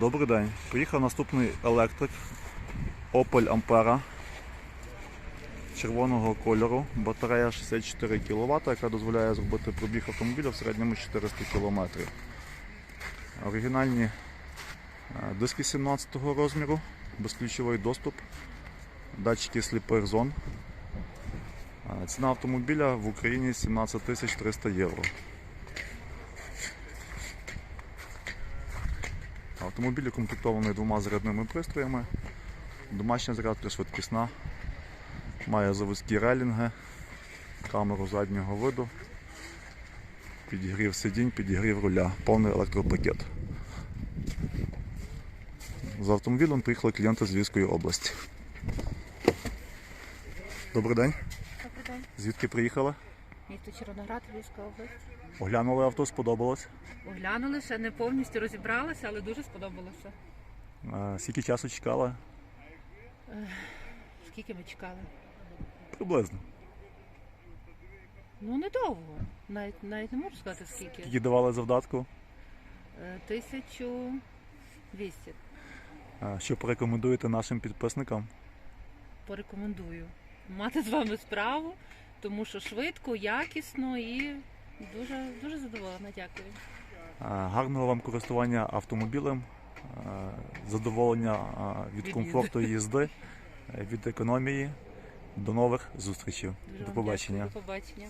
Добрий день. Приїхав наступний електрик Opel Ampera червоного кольору. Батарея 64 кВт, яка дозволяє зробити пробіг автомобіля в середньому 400 км. Оригінальні е, диски 17 розміру, безключовий доступ, датчики сліпих зон. Е, Ціна автомобіля в Україні 17 300 євро. Автомобіль укомплектований двома зарядними пристроями. Домашня зарядка швидкісна. Має заводські релінги, камеру заднього виду, підігрів сидінь, підігрів руля, повний електропакет. З автомобілем приїхали клієнти з Львівської області. Добрий день. Добрий день. Звідки приїхали? Місто Червоноград, Львівська область. Оглянули авто, сподобалось. Оглянули, ще не повністю розібралася, але дуже сподобалося. Е, Скільки часу чекали? Скільки ми чекали? Приблизно. Ну, недовго. Навіть, навіть не можу сказати скільки. Скільки давали завдатку? Е, 1200. Е, Що порекомендуєте нашим підписникам? Порекомендую мати з вами справу, тому що швидко, якісно і дуже, дуже задоволена. Дякую. Гарного вам користування автомобілем, задоволення від комфорту їзди, від економії. До нових зустрічей. Дуже До побачення. Дякую. До побачення.